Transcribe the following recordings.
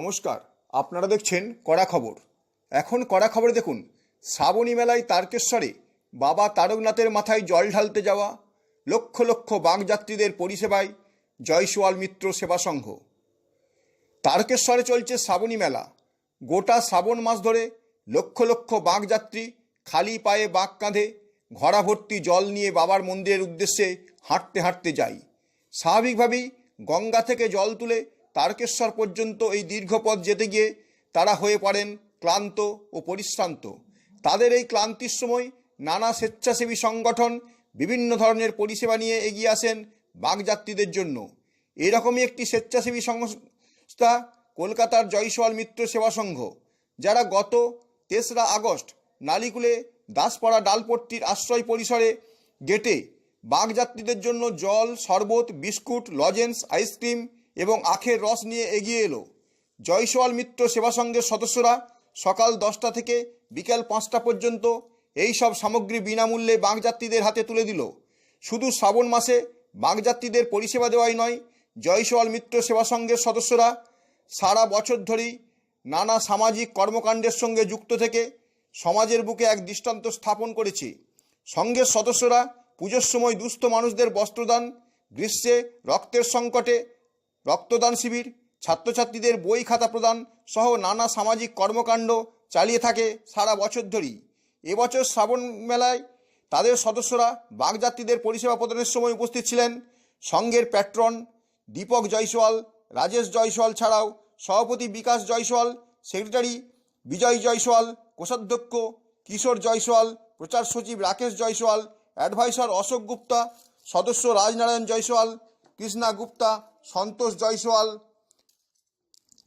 নমস্কার, আপনারা দেখছেন কড়া খবর। এখন কড়া খবরে দেখুন, শ্রাবণী মেলায় তারকেশ্বরে বাবা তারকনাথের মাথায় জল ঢালতে যাওয়া, লক্ষ লক্ষ বাগযাত্রীদের পরিষেবায় জয়সওয়াল মিত্র সেবা সংঘ। তারকেশ্বরে চলছে শ্রাবণী মেলা। গোটা শ্রাবণ মাস ধরে লক্ষ লক্ষ বাগযাত্রী খালি পায়ে বাঁক কাঁধে ঘোড়া ভর্তি জল নিয়ে বাবার মন্দিরের উদ্দেশ্যে হাঁটতে হাঁটতে যায়। স্বাভাবিকভাবেই গঙ্গা থেকে জল তুলে তারকেশ্বর পর্যন্ত এই দীর্ঘ পথ যেতে গিয়ে তারা হয়ে পড়েন ক্লান্ত ও পরিশ্রান্ত। তাদের এই ক্লান্তির সময় নানা স্বেচ্ছাসেবী সংগঠন বিভিন্ন ধরনের পরিষেবা নিয়ে এগিয়ে আসেন বাগযাত্রীদের জন্য। এরকমই একটি স্বেচ্ছাসেবী সংস্থা কলকাতার জয়সওয়াল মিত্র সেবা সংঘ, যারা গত তেসরা আগস্ট নালিকুলে দাসপাড়া ডালপট্টির আশ্রয় পরিসরে গেটে বাগযাত্রীদের জন্য জল, শরবত, বিস্কুট, লজেন্স, আইসক্রিম এবং আখের রস নিয়ে এগিয়ে এলো। জয়সওয়াল মিত্র সেবা সংঘের সদস্যরা সকাল দশটা থেকে বিকেল পাঁচটা পর্যন্ত এই সব সামগ্রী বিনামূল্যে বাগযাত্রীদের হাতে তুলে দিল। শুধু শ্রাবণ মাসে বাগযাত্রীদের পরিষেবা দেওয়াই নয়, জয়সওয়াল মিত্র সেবা সংঘের সদস্যরা সারা বছর ধরেই নানা সামাজিক কর্মকাণ্ডের সঙ্গে যুক্ত থেকে সমাজের বুকে এক দৃষ্টান্ত স্থাপন করেছে। সংঘের সদস্যরা পুজোর সময় দুস্থ মানুষদের বস্ত্রদান, গ্রীষ্মে রক্তের সংকটে রক্তদান শিবির, ছাত্রছাত্রীদের বই খাতা প্রদান সহ নানা সামাজিক কর্মকাণ্ড চালিয়ে থাকে সারা বছর ধরেই। এবছর শ্রাবণ মেলায় তাদের সদস্যরা বাগযাত্রীদের পরিষেবা প্রদানের সময় উপস্থিত ছিলেন। সংঘের প্যাট্রন, দীপক জয়সওয়াল, রাজেশ জয়সওয়াল ছাড়াও সভাপতি বিকাশ জয়সওয়াল, সেক্রেটারি বিজয় জয়সওয়াল, কোষাধ্যক্ষ কিশোর জয়সওয়াল, প্রচার সচিব রাকেশ জয়সওয়াল, অ্যাডভাইসার অশোক গুপ্তা, সদস্য রাজনারায়ণ জয়সওয়াল, কৃষ্ণা গুপ্তা সন্তোষ জয়সওয়াল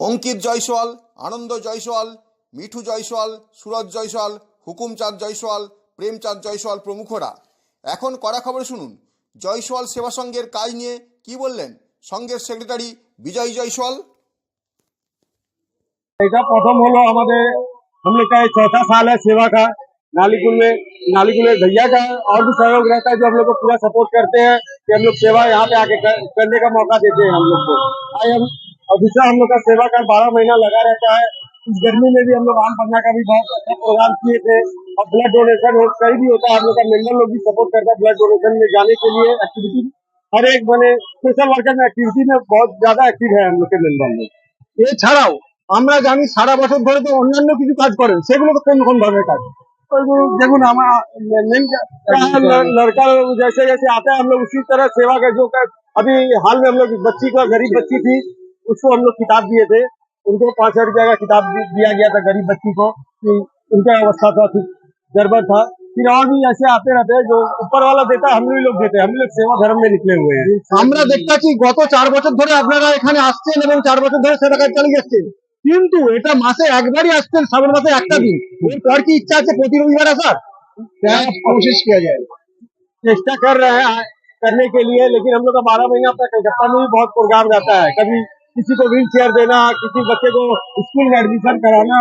অঙ্কিত জয়সওয়াল আনন্দ জয়সওয়াল মিঠু জয়সওয়াল সুরজ জয়সওয়াল হুকুমচাঁদ জয়সওয়াল প্রেমচাঁদ জয়সওয়াল প্রমুখরা এখন কড়া খবর শুনুন জয়সওয়াল সেবা সংঘের কাজ নিয়ে কি বললেন সংঘের সেক্রেটারি বিজয় জয়সওয়াল এটা প্রথম হলো আমাদের हम लोग का ये चौथा साल है सेवा का नालीकुल में नालीकुल में भैया का और भी सहयोग रहता है जो हम लोग को पूरा सपोर्ट करते हैं कि हम लोग सेवा यहाँ पे आके कर, करने का मौका देते हैं हम लोग को आज हम और दूसरा हम लोग का सेवा का बारह महीना लगा रहता है इस गर्मी में भी हम लोग आम पन्ना का भी बहुत अच्छा प्रोग्राम किए थे और ब्लड डोनेशन कहीं भी होता है हम लोग का मेंबर लोग भी सपोर्ट करता है ब्लड डोनेशन में जाने के लिए एक्टिविटी हर एक बने सोशल वर्कर में एक्टिविटी में बहुत ज्यादा एक्टिव है हम लोग के मेंबर लोग এছাড়াও আমরা জানি সারা বছর ধরে তো অন্যান্য কিছু কাজ করেন সেগুলো তো কোন কোন ধরনের কাজ ওইগুলো দেখুন আমার मेन लड़का लोग जैसे जैसे आता है हम लोग उसी तरह सेवा का जो कर, अभी हाल में हम लोग बच्ची को गरीब बच्ची थी उसको हम लोग किताब दिए थे उनको पाँच हजार रुपया का किताब दि- दिया गया था गरीब बच्ची को कि उनका अवस्था था ठीक गड़बड़ था फिर और भी ऐसे आते रहते हैं जो ऊपर वाला देता है हम भी लोग देते हैं हम लोग सेवा धर्म में निकले हुए हैं আমরা দেখতেছি গত চার বছর ধরে আপনারা এখানে আসছেন এবং চার বছর ধরে সেবা কাজ চালিয়ে যাচ্ছেন কিন্তু এটা মাসে একবারই আসছেন শ্রাবণ মাসে একটা দিন এরপর কি ইচ্ছা আছে প্রতি রবিবার আসার कोशिश किया जाए चेष्टा कर रहे हैं करने के लिए लेकिन हम लोग का बारह महीना तक कलकत्ता में भी बहुत प्रोग्राम रहता है कभी किसी को व्हील चेयर देना किसी बच्चे को स्कूल में एडमिशन कराना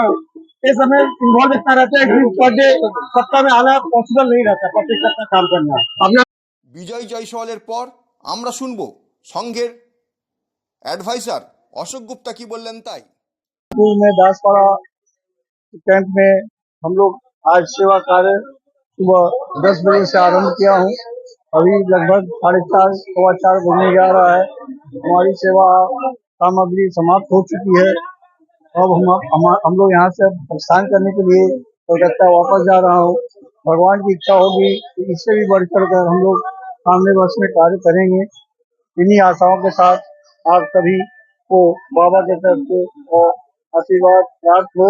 ये समय इन्वॉल्व इतना रहता है कि पर डे सप्ताह में आना पॉसिबल नहीं रहता प्रत्येक सप्ताह काम करना अपना বিজয় জয়সওয়ালের পর আমরা শুনব সংঘের অ্যাডভাইসার অশোক গুপ্তা কি বললেন তাই स्कूल में दासपाड़ा कैंप में हम लोग आज सेवा कार्य सुबह दस बजे से आरंभ किया हूँ। अभी लगभग साढ़े चार सवा चार बजने जा रहा है। हमारी सेवा सामग्री समाप्त हो चुकी है। अब हम हम, हम लोग यहाँ से प्रस्थान करने के लिए कलकत्ता वापस जा रहा हूँ। भगवान की इच्छा होगी इससे भी बढ़ चढ़ कर हम लोग सामने वर्ष में कार्य करेंगे। इन्हीं आशाओं के साथ आप सभी को बाबा के तरफ़ से और आशीर्वाद प्राप्त हो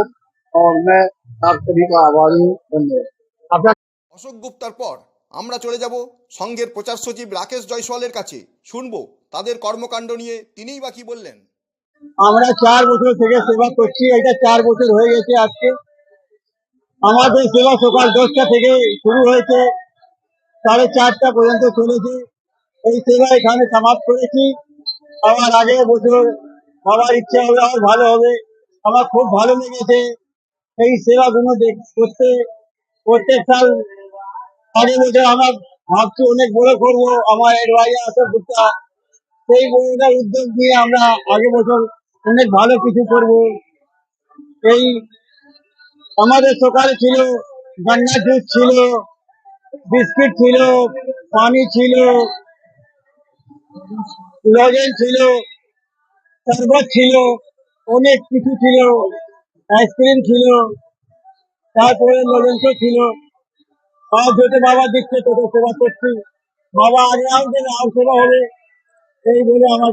और मैं आप सभी का आभारी हूँ धन्यवाद अपना অশোক গুপ্তার পর আমরা চলে যাব সংঘের প্রচার সচিব রাকেশ জয়সওয়ালের কাছে শুনব তাদের কর্মকাণ্ড নিয়ে তিনিই বা কি বললেন আমরা চার বছর থেকে সেবা করছি এটা চার বছর হয়ে গেছে আজকে আমাদের সেবা সকাল দশটা থেকে শুরু হয়েছে সাড়ে চারটা পর্যন্ত চলেছে এই সেবা এখানে সমাপ্ত করেছি আমার আগে বছর সবার ইচ্ছা হবে আমার ভালো হবে আমার খুব ভালো লেগেছে। এই সেবাগুলো দেখ- করতে প্রত্যেক সাল আগে বছর আমার ভাবছি অনেক বড় করব, আমার এর বাইরে আসার সেই বড়টার উদ্যোগ নিয়ে আমরা আগে বছর অনেক ভালো কিছু করব। এই আমাদের সকালে ছিল গন্না জুস ছিল, বিস্কিট ছিল, পানি ছিল, লজেন ছিল, শরবত ছিল। অনেক কিছু ছিল আইসক্রিম ছিল, তারপরে লজেন্স ছিল। যত বাবা দিচ্ছে তোকে সেবা করছি। বাবা আগে আসবে আর সেবা হবে। এই বলে আমার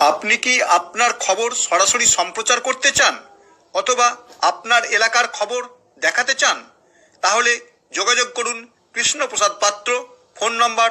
আপনি কি আপনার খবর সরাসরি সম্প্রচার করতে চান অথবা আপনার এলাকার খবর দেখাতে চান? তাহলে যোগাযোগ করুন Krishnaprasad Patra, phone number